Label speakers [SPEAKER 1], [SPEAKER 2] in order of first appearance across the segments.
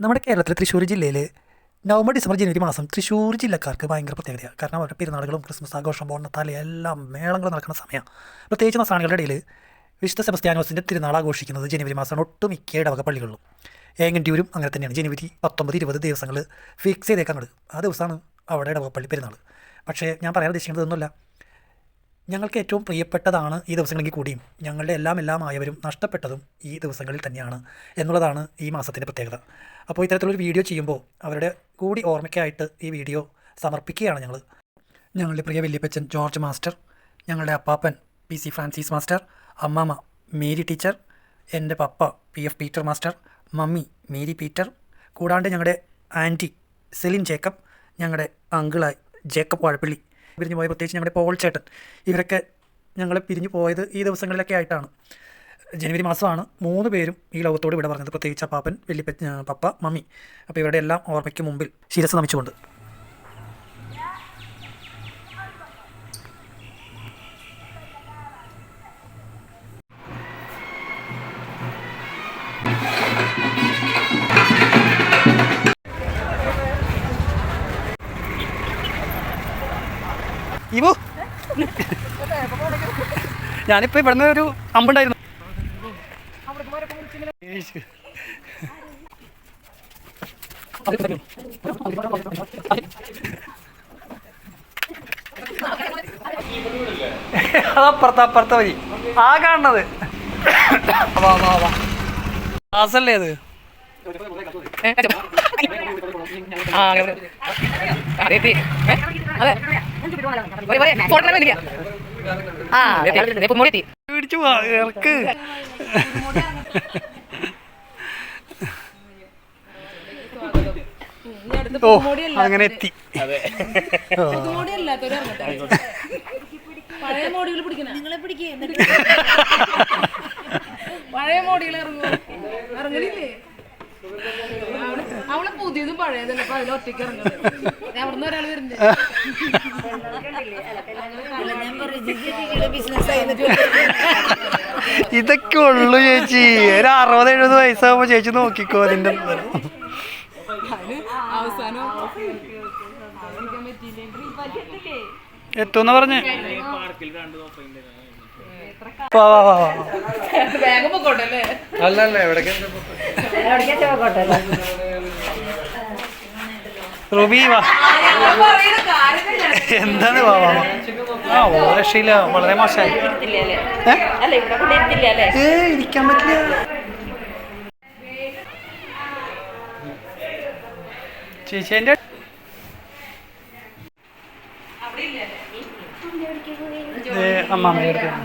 [SPEAKER 1] നമ്മുടെ കേരളത്തിലെ തൃശ്ശൂർ ജില്ലയിൽ നവംബർ ഡിസംബർ ജനുവരി മാസം തൃശ്ശൂർ ജില്ലക്കാർക്ക് ഭയങ്കര പ്രത്യേകതയാണ് കാരണം അവരുടെ പെരുന്നാളുകളും ക്രിസ്മസ് ആഘോഷം ഓണത്താലി എല്ലാം മേളങ്ങൾ നടക്കുന്ന സമയമാണ് പ്രത്യേകിച്ച് നസാണികളുടെ ഇടയിൽ വിശുദ്ധ സെബസ്ത്യാനോസിന്റെ തിരുനാൾ ആഘോഷിക്കുന്നത് ജനുവരി മാസമാണ് ഒട്ടുമിക്ക ഇടവക പള്ളികളിലും. ഏങ്ങണ്ടിയൂരും അങ്ങനെ തന്നെയാണ്. ജനുവരി പത്തൊമ്പത് ഇരുപത് ദിവസങ്ങൾ ഫിക്സ് ചെയ്തേക്കാൻ ആ ദിവസമാണ് അവിടെ ഇടവക പള്ളി പെരുന്നാൾ പക്ഷേ ഞാൻ പറയാൻ ഉദ്ദേശിക്കുന്നത് ഒന്നുമില്ല ഞങ്ങൾക്ക് ഏറ്റവും പ്രിയപ്പെട്ടതാണ് ഈ ദിവസങ്ങളെങ്കിൽ കൂടിയും ഞങ്ങളുടെ എല്ലാം എല്ലാം ആയവരും നഷ്ടപ്പെട്ടതും ഈ ദിവസങ്ങളിൽ തന്നെയാണ് എന്നുള്ളതാണ് ഈ മാസത്തിന്റെ പ്രത്യേകത. അപ്പോൾ ഇത്തരത്തിലൊരു വീഡിയോ ചെയ്യുമ്പോൾ അവരുടെ കൂടി ഓർമ്മയ്ക്കായിട്ട് ഈ വീഡിയോ സമർപ്പിക്കുകയാണ് ഞങ്ങൾ. ഞങ്ങളുടെ പ്രിയ വല്യപ്പച്ചൻ ജോർജ് മാസ്റ്റർ ഞങ്ങളുടെ അപ്പാപ്പൻ പി സി ഫ്രാൻസിസ് മാസ്റ്റർ അമ്മാമ്മ മേരി ടീച്ചർ എന്റെ പപ്പ P F Peter master mummy Mary Peter കൂടാണ്ട് ഞങ്ങളുടെ ആന്റി സെലിൻ ജേക്കബ് ഞങ്ങളുടെ അങ്കിളായി ജേക്കബ് വാഴപ്പള്ളി പിരിഞ്ഞു പോയ പ്രത്യേകിച്ച് നമ്മുടെ പോൾ ചേട്ടൻ. ഇവരൊക്കെ ഞങ്ങൾ പിരിഞ്ഞു പോയത് ഈ ദിവസങ്ങളിലൊക്കെ ആയിട്ടാണ്. ജനുവരി മാസമാണ് മൂന്ന് പേരും ഈ ലോകത്തോട് ഇവിടെ പറഞ്ഞത്. പ്രത്യേകിച്ച് അപ്പാപ്പൻ വലിയ പപ്പ മമ്മി. അപ്പോൾ ഇവരുടെ എല്ലാം ഓർമ്മയ്ക്ക് മുമ്പിൽ ശിരസ് നമിച്ചുകൊണ്ട്. ഞാനിപ്പോൾ ഇവിടുന്ന് ഒരു അമ്പുണ്ടായിരുന്നു. അതപ്പുറത്ത് അപ്പുറത്തെ വഴി. ആ കാണുന്നത്. വാ വാ വാ. ക്ലാസ്സല്ലേ അത്
[SPEAKER 2] ആ അങ്ങനെ. അതെ? അതെ. ഫോട്ടോ. ആ എത്തി
[SPEAKER 1] പിടിച്ചു ഇറക്ക്. ഓ അങ്ങനെ എത്തി.
[SPEAKER 3] പഴയ മോഡികൾ പിടിക്കണ നിങ്ങളെ പഴയ മോഡികൾ ഇറങ്ങും അവൾ പുതിയതും പഴയതല്ല അപ്പൊ അതിൽ ഒറ്റയ്ക്ക് ഇറങ്ങുന്നത്. അവിടുന്ന് ഒരാൾ വരുന്നുണ്ട്
[SPEAKER 1] ഇതൊക്കെ ഉള്ളു ചേച്ചി. ഒരു അറുപത് എഴുപത് വയസ്സാകുമ്പോ ചേച്ചി നോക്കിക്കോ അതിന്റെ
[SPEAKER 3] അതിന് അവസാനം
[SPEAKER 1] എത്തുന്ന പറഞ്ഞ്. വാ വാ വാ വാ.
[SPEAKER 3] വേഗം പൊക്കോട്ടല്ലേ
[SPEAKER 1] റുബി വാ. എന്താണ് വാ വാ വാ. ആ ഓ രക്ഷയില്ല. വളരെ മോശമായി. ഏ? ഇരിക്കാൻ പറ്റില്ല. ചേച്ചി എന്റെ അമ്മാമ്മയുടെ അടുത്ത്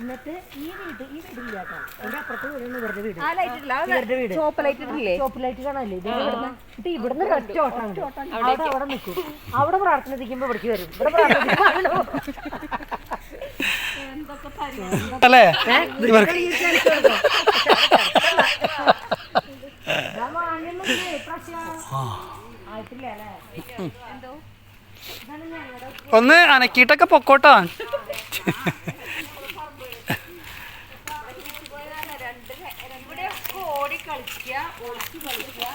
[SPEAKER 4] എന്നിട്ട് ഈ വീട് ഈ വീടില്ല കേട്ടോ. അതിന്റെ അപ്പുറത്ത് വീടാണ് ഇവരുടെ വീട്. ഇവരുടെ വീട്. ചോപ്പ് ലൈറ്റ് കാണാല്ലേ ഇത് ഇവിടുന്ന് ഇത് ഇവിടുന്ന് ഒറ്റ ഓട്ടാണ് അവിടെ അവിടെ നിൽക്കും. അവിടെ ഇവിടേക്ക് വരും. ഇവിടെ പ്രാർത്ഥന
[SPEAKER 1] അല്ലേ? ഒന്ന് അനക്കിട്ടൊക്കെ പൊക്കോട്ടോ
[SPEAKER 4] ഓടി കളിക്കുക ഒളിച്ച് കളിക്കുക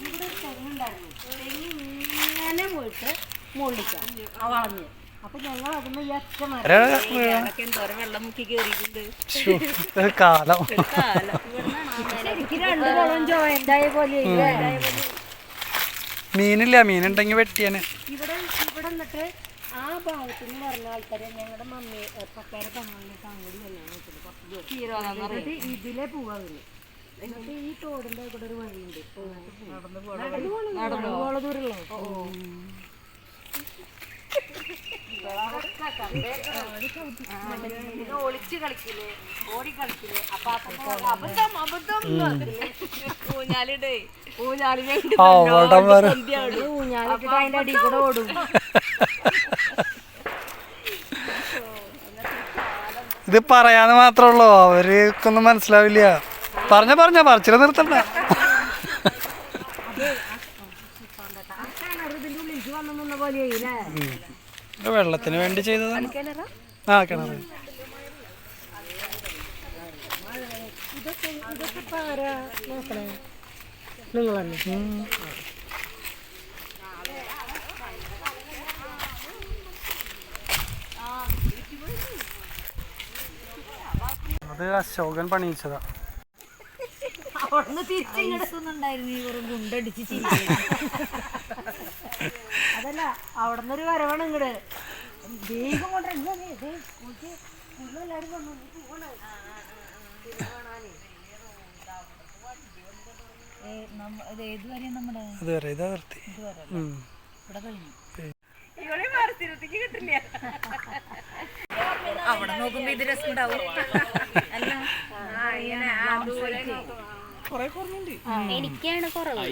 [SPEAKER 4] ഇവിടെ ഒരു തെങ്ങുണ്ടായിരുന്നു തെങ്ങ് ഇങ്ങനെ പോയിട്ട് മുള്ളിക്കാം ആ വളഞ്ഞ്. അപ്പൊ ഞങ്ങൾ അതിന് ഈ
[SPEAKER 1] കാലം.
[SPEAKER 4] എനിക്ക് രണ്ട് കുളം ജോയിന്റ് ആയ പോലെ ഇല്ലേ?
[SPEAKER 1] മീനില്ല മീനുണ്ടെങ്കിൽ വെട്ടിയാണ്
[SPEAKER 4] ഇവിടെ ഇവിടെ നിന്നിട്ട് ആ ഭാഗത്ത് നിന്ന് പറഞ്ഞ ആൾക്കാരെ ഞങ്ങളുടെ മമ്മി പക്കാരെ പെങ്ങളുടെ അങ്ങോട്ട് കല്യാണം വെച്ചിട്ട് കുറച്ച് ഇതിലെ പോവാ എന്നിട്ട് ഈ തോടിന്റെ കൂടെ ഒരു വഴിയുണ്ട്. നടന്നു പോകാനുള്ള ദൂരമുള്ളൂ ഒളിച്ച് കളിക്കില്ലേ ഓടി കളിക്കില്ലേ അപ്പൊ അബദ്ധം അബദ്ധം ഊഞ്ഞാലിടേ ഊഞ്ഞാലിനെ
[SPEAKER 5] അവിടെ
[SPEAKER 4] അതിന്റെ അടി കൂടെ ഓടും.
[SPEAKER 5] ഇത് പറയാന്ന് മാത്രമേ ഉള്ളൂ. അവർക്കൊന്നും മനസ്സിലാവില്ല. പറഞ്ഞ പറഞ്ഞ പറിച്ചിട്ട് നിർത്തണ്ട
[SPEAKER 4] ഇതിന്റെ ഉള്ളിലേക്ക് വന്നു നിന്ന പോലെയായില്ലേ
[SPEAKER 5] ഇത് വെള്ളത്തിന് വേണ്ടി ചെയ്തതാണ് ആ കിണർ അത് അശോകൻ പണിയിച്ചതാ.
[SPEAKER 4] അവിടുന്ന് തിരിച്ചിങ്ങോട്ടുണ്ടായിരുന്നു ഈ വെറും ഗുണ്ടടിച്ച് അതല്ല അവിടുന്ന് ഒരു വരവാണ് ഇങ്ങട്. വേഗം കൊണ്ട് വന്നു.
[SPEAKER 5] ഇതാ നിർത്തി. ഉം.
[SPEAKER 2] അവിടെ നോക്കുമ്പോ ഇത് രസം ഉണ്ടാവും
[SPEAKER 4] എനിക്കാണ് കുറവ്.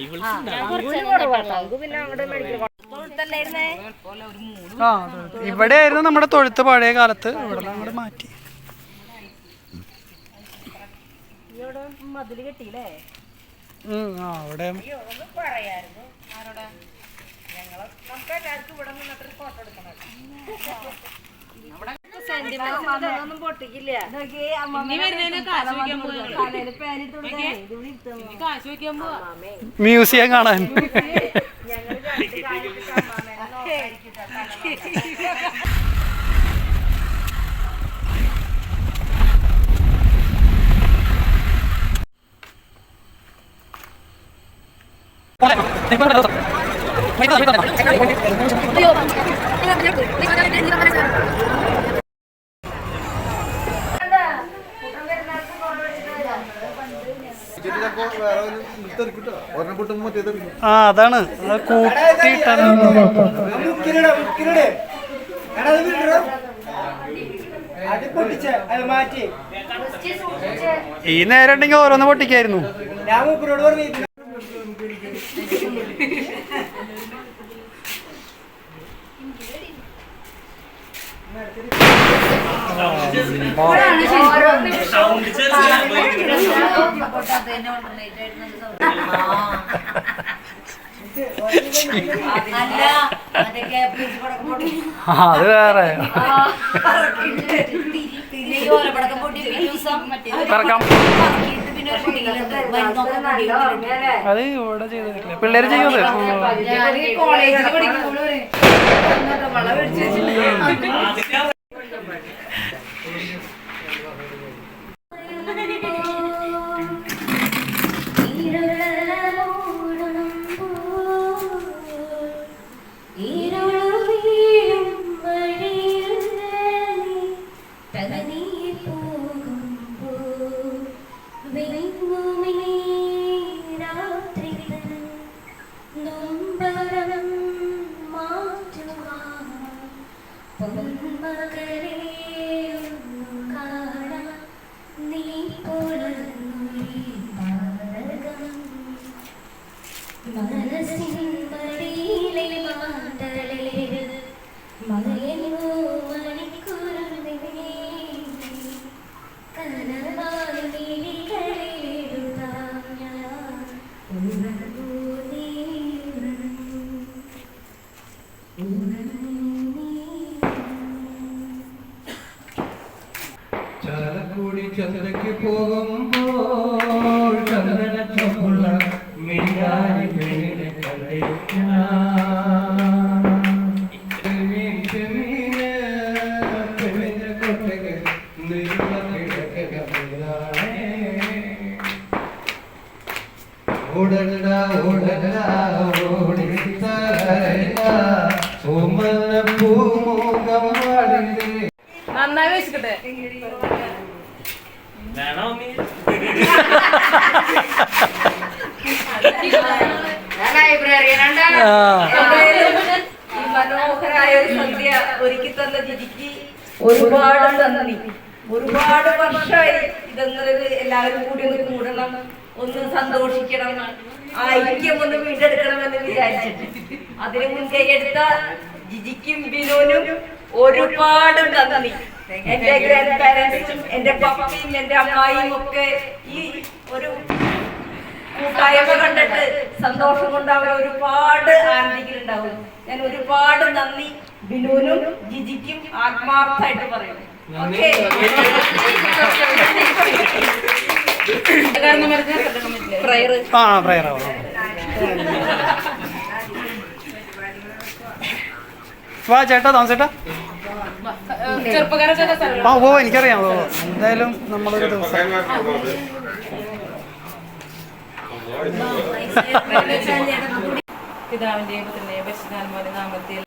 [SPEAKER 5] ഇവിടെ ആയിരുന്നു നമ്മുടെ തൊഴുത്ത് പഴയ കാലത്ത്. ഇവിടെ അങ്ങോട്ട് മാറ്റി.
[SPEAKER 4] ഇവിടെ മതിൽ കെട്ടിയില്ലേ?
[SPEAKER 5] അവിടെ.
[SPEAKER 4] പേനിട്ട് കൊടുക്കാനേ ഫോട്ടോ ഇരുത്തുന്നു
[SPEAKER 3] കാശ് വെക്കാൻ പോവാ.
[SPEAKER 5] മ്യൂസിയം കാണാൻ.
[SPEAKER 6] ഒരെണ്ണം
[SPEAKER 5] ആ അതാണ്. കൂട്ടിയിട്ടാണ്. ഈ നേരം ഉണ്ടെങ്കിൽ ഓരോന്ന് പൊട്ടിക്കായിരുന്നു. ആ, അത് വേറെ അത് ഇവിടെ ചെയ്തിട്ടില്ല. പിള്ളേര് ചെയ്യൂത്
[SPEAKER 2] കോളേജിൽ പഠിക്കുമ്പോൾ
[SPEAKER 7] ചന്തയ്ക്ക് പോകുമ്പോൾ ചന്ദന ചൊപ്പുള്ള മിണ്ടാരി പെണ്ണിനെ. ഓടണ്ട ഓടണ്ട ഓടിത്തരണ്ട ഓമന പൂമുഖം വാടിന്റെ
[SPEAKER 3] നന്നായി വെച്ചിട്ടെ
[SPEAKER 5] ആ
[SPEAKER 8] മനോഹരായ ഒരു സന്ധ്യ ഒരുക്കി തന്ന ജിജിക്ക് ഒരുപാട് നന്ദി. ഒരുപാട് വർഷമായി ഇതെന്നത് എല്ലാവരും കൂടി ഒന്ന് കൂടണം ഒന്ന് സന്തോഷിക്കണം ആ ഐക്യം ഒന്ന് വീണ്ടെടുക്കണമെന്ന് വിചാരിച്ചിട്ട്. അതിന് മുൻകൈ എടുത്ത ജിജിക്കും ബിനോനും ഒരുപാട് നന്ദി. എന്റെ ഗ്രാൻഡ് പാരന്റ്സും എന്റെ പപ്പയും എന്റെ അമ്മായിയും ഒക്കെ ഈ ഒരു കൂട്ടായ്മ കണ്ടിട്ട് സന്തോഷം കൊണ്ട് അവർ ഒരുപാട് ആനന്ദിക്കുന്നുണ്ടാവും ഞാൻ ഒരുപാട് നന്ദി ബിനുവിനും ജിജിക്കും ആത്മാർത്ഥമായിട്ട് പറയുന്നു. ഓക്കേ. പ്രയർ
[SPEAKER 5] ആ പ്രയർ ആവാം. വാ ചേട്ടാ താമസേട്ടാ ആ ഓ എനിക്കറിയാം. എന്തായാലും നമ്മളൊരു ദിവസം
[SPEAKER 3] നാമത്തിൽ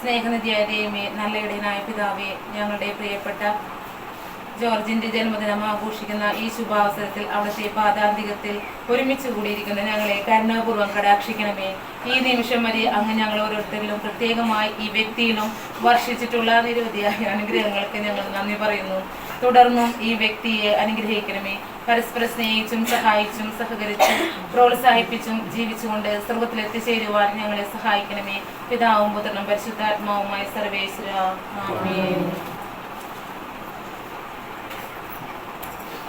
[SPEAKER 3] സ്നേഹനിധിയായ ദൈവമേ നല്ല ഇടയനായ പിതാവേ ഞങ്ങളുടെ പ്രിയപ്പെട്ട ജോർജിന്റെ ജന്മദിനം ആഘോഷിക്കുന്ന ഈ ശുഭാവസരത്തിൽ അവിടുത്തെ പാതാന്തികത്തിൽ ഒരുമിച്ച് കൂടിയിരിക്കുന്ന ഞങ്ങളെ കരുണാപൂർവം കടാക്ഷിക്കണമേ. ഈ നിമിഷം വരെ അങ്ങ് ഞങ്ങൾ ഓരോരുത്തരിലും പ്രത്യേകമായി ഈ വ്യക്തിയിലും വർഷിച്ചിട്ടുള്ള നിരവധിയായ അനുഗ്രഹങ്ങൾക്ക് ഞങ്ങൾ നന്ദി പറയുന്നു. തുടർന്നും ഈ വ്യക്തിയെ അനുഗ്രഹിക്കണമേ. പരസ്പരം സ്നേഹിച്ചും സഹായിച്ചും സഹകരിച്ചും പ്രോത്സാഹിപ്പിച്ചും ജീവിച്ചുകൊണ്ട് സർവത്തിൽ എത്തിച്ചേരുവാൻ ഞങ്ങളെ സഹായിക്കണമേ. പിതാവും പുത്രനും പരിശുദ്ധാത്മാവുമായി സർവേശ്വര.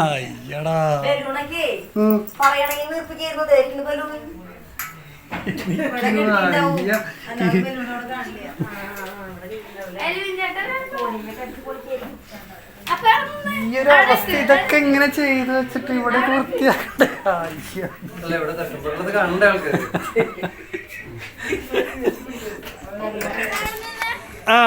[SPEAKER 5] അയ്യടാ. ഈ ഒരു അവസ്ഥ ഇതൊക്കെ ഇങ്ങനെ ചെയ്ത് വെച്ചിട്ട് ഇവിടെ
[SPEAKER 7] വൃത്തിയാക്കട്ടെ
[SPEAKER 5] ആ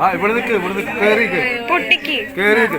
[SPEAKER 6] ആ ഇവിടെ നിൽക്ക് ഇവിടെ നിൽക്ക് കേറിക്ക്. പൊട്ടിക്ക്. കേറിക്ക്.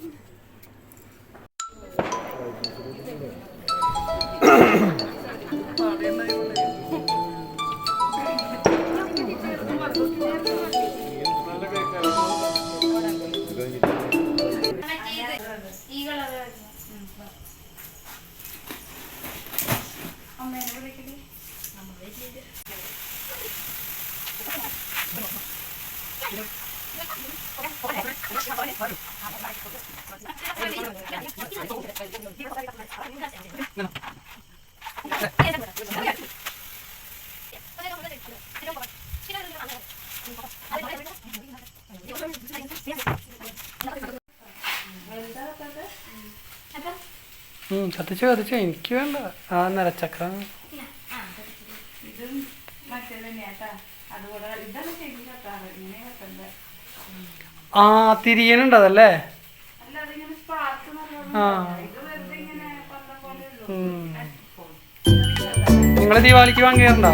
[SPEAKER 7] മക്കൾ രണ്ടാളോട് പോയി നേരത്തെ വന്നേ
[SPEAKER 5] ഉം, കത്തിച്ചു കത്തിച്ചു എനിക്ക് വേണ്ട ആ നിലച്ചക്ര ആ തിരിയനുണ്ട് അതല്ലേ ആ നിങ്ങൾ ദീപാവലിക്ക് വാങ്ങിയാറുണ്ടോ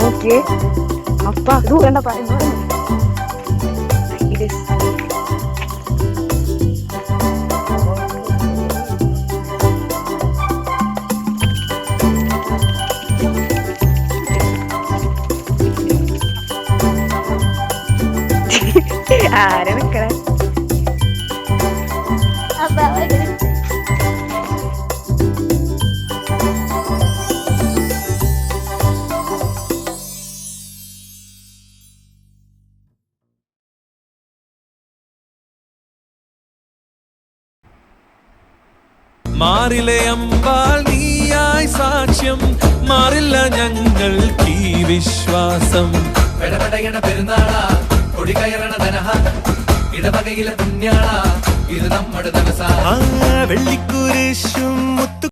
[SPEAKER 9] നോക്കിയേ അപ്പ ഇത് വേണ്ട പറയുന്നത്. ആരെ നിക്കണേ?
[SPEAKER 10] മാറിലെ അമ്പാൾ നീയായി സാക്ഷ്യം. മാറില്ല ഞങ്ങൾക്ക് കീ വിശ്വാസം.
[SPEAKER 11] പെരുന്നാളാ. ഇടവകയിലെ പുണ്യാള ഇത് നമ്മുടെ
[SPEAKER 10] തമസ. വെള്ളിക്കുരിശും